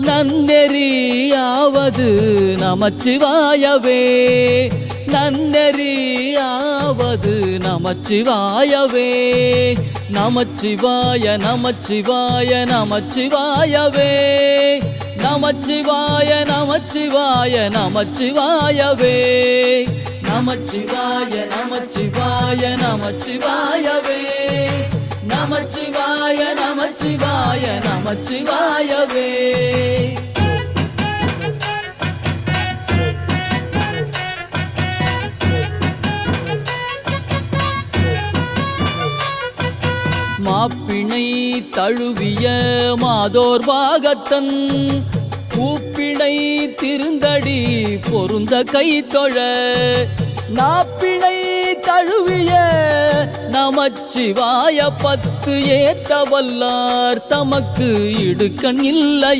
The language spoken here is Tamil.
நன்னெறியாவது நமச்சிவாயவே. நன்னெறியாவது நமச்சிவாயவே. நமச்சிவாய நமச்சிவாய நமச்சிவாயவே. நமச்சிவாய நமச்சிவாய நமச்சிவாயவே. நமச்சிவாய நமச்சிவாய நமச்சிவாயவே. நமச்சிவாய நமச்சிவாய நமச்சிவாயவே. மாப்பிணை தழுவிய மாதோர் பாகத்தன் பூப்பிணை திருந்தடி பொருந்த கை தொழ நாப்பிணை நமச்சிவாய பத்து ஏத்த வல்லார் தமக்கு இடுக்கண் இல்லை